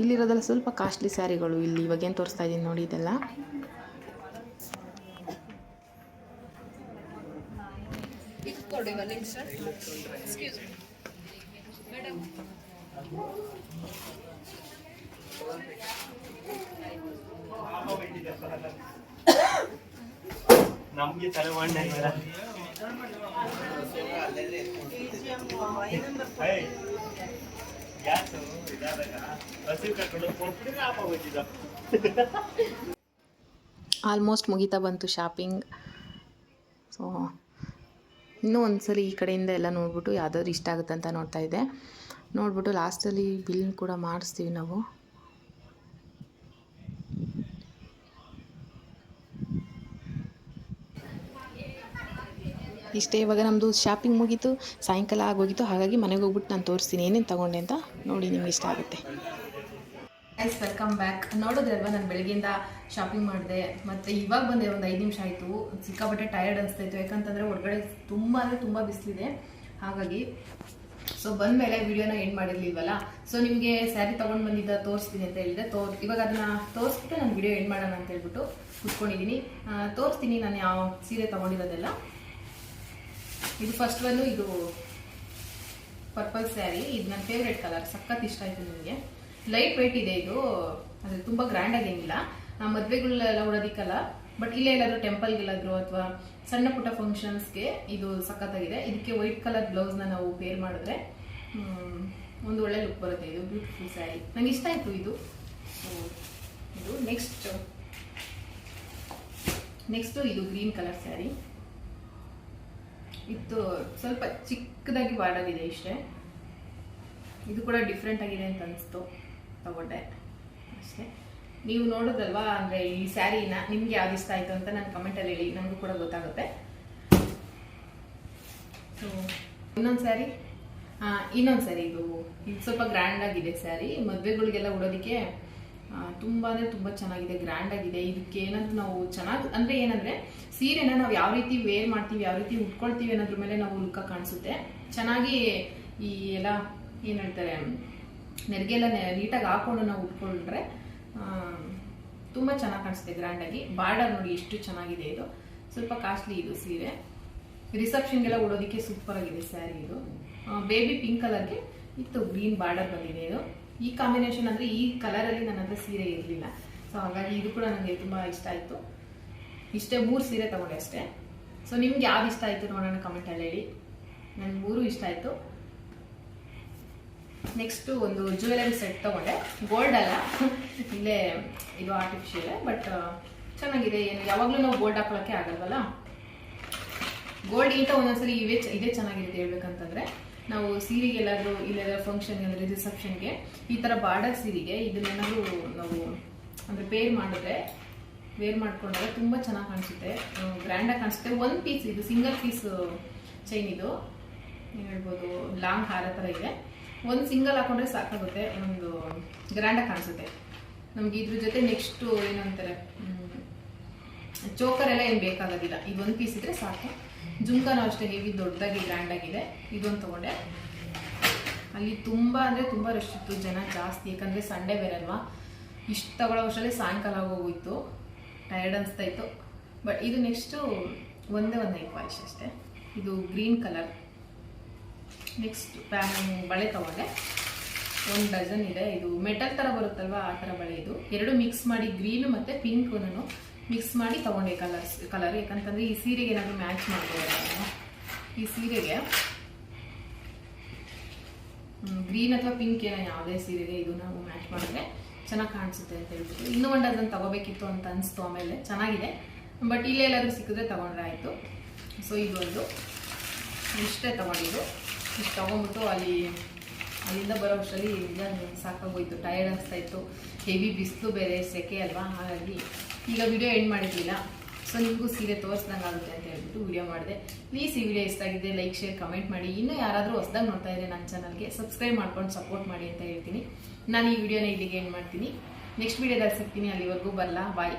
ಇಲ್ಲಿರೋದೆಲ್ಲ ಸ್ವಲ್ಪ ಕಾಸ್ಟ್ಲಿ ಸ್ಯಾರಿಗಳು ಇಲ್ಲಿ ಇವಾಗ ಏನು ತೋರಿಸ್ತಾ ಇದ್ದೀನಿ ನೋಡಿ ಇದೆಲ್ಲ. ನಮ್ಗೆ ತಲೆ ಮಂಡೆ ಗ್ಯಾಸು ಇದಾದಾಗ ಹಸಿರು ಕಟ್ಕೊಂಡು ಕೊಟ್ಬಿಟ್ರೆ ಆಪ ಹೋಗಿದ್ದ ಆಲ್ಮೋಸ್ಟ್ ಮುಗಿತಾ ಬಂತು ಶಾಪಿಂಗ್ ಸೊ ಇನ್ನೂ ಒಂದು ಸಲ ಈ ಕಡೆಯಿಂದ ಎಲ್ಲ ನೋಡ್ಬಿಟ್ಟು ಯಾವ್ದಾದ್ರು ಇಷ್ಟ ಆಗುತ್ತೆ ಅಂತ ನೋಡ್ತಾ ಇದ್ದೆ. ನೋಡ್ಬಿಟ್ಟು ಲಾಸ್ಟಲ್ಲಿ ಬಿಲ್ ಕೂಡ ಮಾಡಿಸ್ತೀವಿ ನಾವು. ಇಷ್ಟೇ, ಇವಾಗ ನಮ್ಮದು ಶಾಪಿಂಗ್ ಮುಗೀತು, ಸಾಯಂಕಾಲ ಆಗೋಗಿತ್ತು, ಹಾಗಾಗಿ ಮನೆಗೆ ಹೋಗ್ಬಿಟ್ಟು ನಾನು ತೋರಿಸ್ತೀನಿ. ಏನೇನು ತೊಗೊಂಡೆ ಅಂತ ನೋಡಿ ನಿಮ್ಗೆ ಇಷ್ಟ ಆಗುತ್ತೆ. ಗೈಸ್ ವೆಲ್ಕಮ್ ಬ್ಯಾಕ್ ನೋಡಿದ್ರಲ್ವಾ, ನಾನು ಬೆಳಗ್ಗೆಯಿಂದ ಶಾಪಿಂಗ್ ಮಾಡಿದೆ, ಮತ್ತೆ ಇವಾಗ ಬಂದೆ ಒಂದು ಐದು ನಿಮಿಷ ಆಯಿತು. ಸಿಕ್ಕಾಪಟ್ಟೆ ಟಯರ್ಡ್ ಅನಿಸ್ತಾ ಇತ್ತು ಯಾಕಂತಂದರೆ ಹೊರಗಡೆ ತುಂಬ ಅಂದರೆ ತುಂಬ ಬಿಸಿಲಿದೆ. ಹಾಗಾಗಿ ಸೊ ಬಂದಮೇಲೆ ವಿಡಿಯೋನ ಎಂಡ್ ಮಾಡಿರ್ಲಿಲ್ವಲ್ಲ? ಸೊ ನಿಮಗೆ ಸ್ಯಾರಿ ತೊಗೊಂಡು ಬಂದಿದ್ದ ತೋರಿಸ್ತೀನಿ ಅಂತ ಹೇಳಿದೆ ತೋ ಇವಾಗ ಅದನ್ನ ತೋರಿಸ್ಬಿಟ್ಟು ನಾನು ವಿಡಿಯೋ ಎಂಡ್ ಮಾಡೋಣ ಅಂತ ಹೇಳ್ಬಿಟ್ಟು ಕುತ್ಕೊಂಡಿದ್ದೀನಿ ತೋರಿಸ್ತೀನಿ ನಾನು ಯಾವ ಸೀರೆ ತೊಗೊಂಡಿರೋದೆಲ್ಲ. ಇದು ಫಸ್ಟ್ ಒಂದು ಇದು ಪರ್ಪಲ್ ಸ್ಯಾರಿ ಇದು ನನ್ನ ಫೇವ್ರೆಟ್ ಕಲರ್ ಸಖತ್ ಇಷ್ಟ ಆಯಿತು ನನಗೆ ಲೈಟ್ ವೆಯ್ಟ್ ಇದೆ ಇದು. ಅಂದ್ರೆ ತುಂಬಾ ಗ್ರ್ಯಾಂಡ್ ಆಗೇನಿಲ್ಲ. ಮದ್ವೆಗಳೆಲ್ಲ ಉಡೋದಿಕ್ಕಲ್ಲ ಬಟ್ ಇಲ್ಲೇ ಎಲ್ಲಾದ್ರೂ ಟೆಂಪಲ್ಗೆಲ್ಲಾದ್ರೂ ಅಥವಾ ಸಣ್ಣ ಪುಟ್ಟ ಫಂಕ್ಷನ್ಸ್ಗೆ ಇದು ಸಖತ್ತಾಗಿದೆ. ಇದಕ್ಕೆ ವೈಟ್ ಕಲರ್ನ ನಾವು ಪೇರ್ ಮಾಡಿದ್ರೆ ಒಂದು ಒಳ್ಳೆ ಲುಕ್ ಬರುತ್ತೆ. ಇದು ಬ್ಯೂಟಿಫುಲ್ ಸ್ಯಾರಿ ನಂಗೆ ಇಷ್ಟ ಆಯ್ತು ಇದು. ಇದು ನೆಕ್ಸ್ಟ್ ನೆಕ್ಸ್ಟ್ ಇದು ಗ್ರೀನ್ ಕಲರ್ ಸ್ಯಾರಿ ಇದು ಸ್ವಲ್ಪ ಚಿಕ್ಕದಾಗಿ ಬಾರ್ಡರ್ ಇದೆ ಇಷ್ಟೇ. ಇದು ಕೂಡ ಡಿಫ್ರೆಂಟ್ ಆಗಿದೆ ಅಂತ ಅನಿಸ್ತು. ತಗೊಂಡೆ. ಅಷ್ಟೇ. ನೀವು ನೋಡೋದಲ್ವಾ? ಅಂದ್ರೆ ಈ ಸ್ಯಾರಿನ ನಿಮ್ಗೆ ಯಾವ್ದು ಇಷ್ಟ ಆಯಿತು ಅಂತ ನಾನು ಕಮೆಂಟಲ್ಲಿ ಹೇಳಿ. ನನಗೂ ಕೂಡ ಗೊತ್ತಾಗುತ್ತೆ. ಸೊ ಇನ್ನೊಂದು ಸ್ಯಾರಿ? ಇನ್ನೊಂದು ಸ್ಯಾರಿ ಇದು. ಇದು ಸ್ವಲ್ಪ ಗ್ರ್ಯಾಂಡ್ ಆಗಿದೆ ಸ್ಯಾರಿ. ಮದುವೆಗಳಿಗೆಲ್ಲ ಉಡೋದಕ್ಕೆ ತುಂಬ ತುಂಬ ತುಂಬಾ ಚೆನ್ನಾಗಿದೆ ಗ್ರ್ಯಾಂಡ್ ಆಗಿದೆ. ಇದಕ್ಕೆ ಏನಂತ ನಾವು ಚೆನ್ನಾಗಿ, ಅಂದ್ರೆ ಏನಂದ್ರೆ, ಸೀರೆನ ನಾವು ಯಾವ ರೀತಿ ವೇರ್ ಮಾಡ್ತೀವಿ, ಯಾವ ರೀತಿ ಉಟ್ಕೊಳ್ತೀವಿ ಅನ್ನೋದ್ರ ಮೇಲೆ ನಾವು ಲುಕ್ಕ ಕಾಣಿಸುತ್ತೆ. ಚೆನ್ನಾಗಿ ಈ ಎಲ್ಲ, ಏನು ಹೇಳ್ತಾರೆ ನೆರಿಗೆ ಎಲ್ಲ ನೀಟಾಗಿ ಹಾಕೊಂಡು ನಾವು ಉಟ್ಕೊಂಡ್ರೆ ತುಂಬ ಚೆನ್ನಾಗಿ ಕಾಣಿಸುತ್ತೆ ಗ್ರ್ಯಾಂಡಾಗಿ ಬಾರ್ಡರ್ ನೋಡಿ ಎಷ್ಟು ಚೆನ್ನಾಗಿದೆ ಇದು. ಸ್ವಲ್ಪ ಕಾಸ್ಟ್ಲಿ ಇದು ಸೀರೆ. ರಿಸೆಪ್ಷನ್ಗೆಲ್ಲ ಉಡೋದಕ್ಕೆ ಸೂಪರ್ ಆಗಿದೆ ಸ್ಯಾರಿ ಇದು. ಬೇಬಿ ಪಿಂಕ್ ಕಲರ್ಗೆ ಇತ್ತು ಗ್ರೀನ್ ಬಾರ್ಡರ್ ಬಂದಿದೆ ಇದು. ಈ ಕಾಂಬಿನೇಷನ್ ಅಂದರೆ ಈ ಕಲರಲ್ಲಿ ನನ್ನ ಹತ್ರ ಸೀರೆ ಇರಲಿಲ್ಲ. ಸೊ ಹಾಗಾಗಿ ಇದು ಕೂಡ ನನಗೆ ತುಂಬ ಇಷ್ಟ ಆಯಿತು. ಇಷ್ಟೇ ಮೂರು ಸೀರೆ ತಗೊಂಡೆ ಅಷ್ಟೇ. ಸೊ ನಿಮ್ಗೆ ಯಾವ್ದು ಇಷ್ಟ ಆಯಿತು ನೋಡೋಣ ಕಮೆಂಟಲ್ಲಿ ಹೇಳಿ. ನನಗೆ ಮೂರು ಇಷ್ಟ ಆಯ್ತು. ನೆಕ್ಸ್ಟ್ ಒಂದು ಜ್ಯುವೆಲರಿ ಸೆಟ್ ತಗೊಂಡೆ. ಗೋಲ್ಡ್ ಅಲ್ಲ. ಇಲ್ಲೇ ಇದು ಆರ್ಟಿಫಿಷಿಯಲ್ ಬಟ್ ಚೆನ್ನಾಗಿದೆ. ಏನು ಯಾವಾಗಲೂ ನಾವು ಗೋಲ್ಡ್ ಹಾಕೊಳ್ಳೋಕೆ ಆಗಲ್ವಲ್ಲ? ಗೋಲ್ಡ್ ಇಂತ ಒಂದೊಂದ್ಸರಿ ಇವೇ ಇದೇ ಚೆನ್ನಾಗಿರುತ್ತೆ ಹೇಳ್ಬೇಕಂತಂದ್ರೆ. ನಾವು ಸೀರೆಗೆ ಎಲ್ಲಾದ್ರೂ ಇಲ್ಲೆಲ್ಲ ಫಂಕ್ಷನ್ ಅಂದರೆ ರಿಸೆಪ್ಷನ್ಗೆ ಈ ತರ ಬಾರ್ಡರ್ ಸೀರೆಗೆ ಇದನ್ನೇನಾದ್ರು ನಾವು, ಅಂದ್ರೆ ಪೇರ್ ಮಾಡಿದ್ರೆ ವೇರ್ ಮಾಡ್ಕೊಂಡ್ರೆ ತುಂಬಾ ಚೆನ್ನಾಗಿ ಕಾಣಿಸುತ್ತೆ. ಗ್ರ್ಯಾಂಡ್ ಆಗಿ ಕಾಣಿಸುತ್ತೆ. ಒಂದು ಪೀಸ್ ಇದು ಸಿಂಗಲ್ ಪೀಸ್ ಚೈನ್ ಇದು. ಹೇಳ್ಬೋದು, ಲಾಂಗ್ ಹಾರ ತರ ಇದೆ. ಒಂದು ಸಿಂಗಲ್ ಹಾಕೊಂಡ್ರೆ ಸಾಕಾಗುತ್ತೆ, ಒಂದು ಗ್ರ್ಯಾಂಡಾಗಿ ಕಾಣಿಸುತ್ತೆ. ನಮ್ಗೆ ಇದ್ರ ಜೊತೆ ನೆಕ್ಸ್ಟ್ ಏನಂತಾರೆ ಚೋಕರ್ ಎಲ್ಲ ಏನು ಬೇಕಾಗೋದಿಲ್ಲ. ಇದೊಂದು ಪೀಸ್ ಇದ್ರೆ ಸಾಕು. ಜುಮ್ಕಾನು ಅಷ್ಟೇ ಹೆವಿ ದೊಡ್ಡದಾಗಿ ಗ್ರ್ಯಾಂಡ್ ಆಗಿದೆ, ಇದೊಂದು ತಗೊಂಡೆ. ಅಲ್ಲಿ ತುಂಬ ಅಂದರೆ ತುಂಬ ರಶ್ ಇತ್ತು, ಜನ ಜಾಸ್ತಿ, ಯಾಕಂದರೆ ಸಂಡೇ ಬೇರೆ ಅಲ್ವಾ ಇಷ್ಟು ತಗೊಳ್ಳೋ ವರ್ಷದಲ್ಲಿ ಸಾಯಂಕಾಲ ಹೋಗೋಯ್ತು ಟಯರ್ಡ್ ಅನಿಸ್ತಾ ಇತ್ತು. ಬಟ್ ಇದು ನೆಕ್ಸ್ಟು ಒಂದೇ ಒಂದು ಐದು ಪಾಲಿಶ್ ಅಷ್ಟೇ. ಇದು ಗ್ರೀನ್ ಕಲರ್ ನೆಕ್ಸ್ಟ್ ಪ್ಯಾನ್ ಬಳೆ ತಗೊಂಡೆ ಒಂದು ಡಜನ್ ಇದೆ. ಇದು ಮೆಟಲ್ ಥರ ಬರುತ್ತಲ್ವ? ಆ ಥರ ಬಳೆ ಇದು. ಎರಡು ಮಿಕ್ಸ್ ಮಾಡಿ ಗ್ರೀನ್ ಮತ್ತು ಪಿಂಕ್ ನಾನು ಮಿಕ್ಸ್ ಮಾಡಿ ತೊಗೊಂಡೆ ಕಲರ್ಸ್ ಕಲರ್ ಯಾಕಂತಂದರೆ ಈ ಸೀರೆಗೆ ಏನಾದರೂ ಮ್ಯಾಚ್ ಮಾಡ್ಬೋದಲ್ಲ ಈ ಸೀರೆಗೆ ಗ್ರೀನ್ ಅಥವಾ ಪಿಂಕ್ ಏನೋ ಯಾವುದೇ ಸೀರೆಗೆ ಇದು ನಾವು ಮ್ಯಾಚ್ ಮಾಡಿದ್ರೆ ಚೆನ್ನಾಗಿ ಕಾಣಿಸುತ್ತೆ ಅಂತ ಹೇಳ್ಬಿಟ್ಟು. ಇನ್ನೂ ಒಂದು ಅದನ್ನು ತಗೋಬೇಕಿತ್ತು ಅಂತ ಅನಿಸ್ತು ಆಮೇಲೆ. ಚೆನ್ನಾಗಿದೆ. ಬಟ್ ಇಲ್ಲೇ ಎಲ್ಲಾದರೂ ಸಿಕ್ಕಿದ್ರೆ ತೊಗೊಂಡ್ರೆ ಆಯಿತು. ಸೊ ಇದೊಂದು ಇಷ್ಟೇ ತಗೊಂಡಿದ್ದು. ಇಷ್ಟು ತಗೊಂಡ್ಬಿಟ್ಟು ಅಲ್ಲಿ, ಅಲ್ಲಿಂದ ಬರೋ ಅಷ್ಟರಲ್ಲಿ ನಿಜ ಸಾಕಾಗೋಯ್ತು. ಟಯರ್ಡ್ ಅನಿಸ್ತಾ ಇತ್ತು. ಹೆವಿ ಬಿಸಿಲು ಬೇರೆ, ಸೆಕೆ ಅಲ್ವಾ? ಹಾಗಾಗಿ ಈಗ ವಿಡಿಯೋ ಎಂಡ್ ಮಾಡಿರಲಿಲ್ಲ. ಸೊ ನಿಮಗೂ ಸೀರೆ ತೋರಿಸ್ದಂಗೆ ಆಗುತ್ತೆ ಅಂತ ಹೇಳ್ಬಿಟ್ಟು ವಿಡಿಯೋ ಮಾಡಿದೆ. ಪ್ಲೀಸ್ ಈ ವಿಡಿಯೋ ಇಷ್ಟ ಆಗಿದೆ ಲೈಕ್ ಶೇರ್ ಕಮೆಂಟ್ ಮಾಡಿ. ಇನ್ನೂ ಯಾರಾದರೂ ಹೊಸದಾಗಿ ನೋಡ್ತಾ ಇದ್ರೆ ನನ್ನ ಚಾನಲ್ಗೆ ಸಬ್ಸ್ಕ್ರೈಬ್ ಮಾಡ್ಕೊಂಡು ಸಪೋರ್ಟ್ ಮಾಡಿ ಅಂತ ಹೇಳ್ತೀನಿ. ನಾನು ಈ ವಿಡಿಯೋನ ಇಲ್ಲಿಗೆ ಎಂಡ್ ಮಾಡ್ತೀನಿ. ನೆಕ್ಸ್ಟ್ ವಿಡಿಯೋದಲ್ಲಿ ಸಿಗ್ತೀನಿ. ಅಲ್ಲಿವರೆಗೂ ಬರಲ್ಲ ಬಾಯ್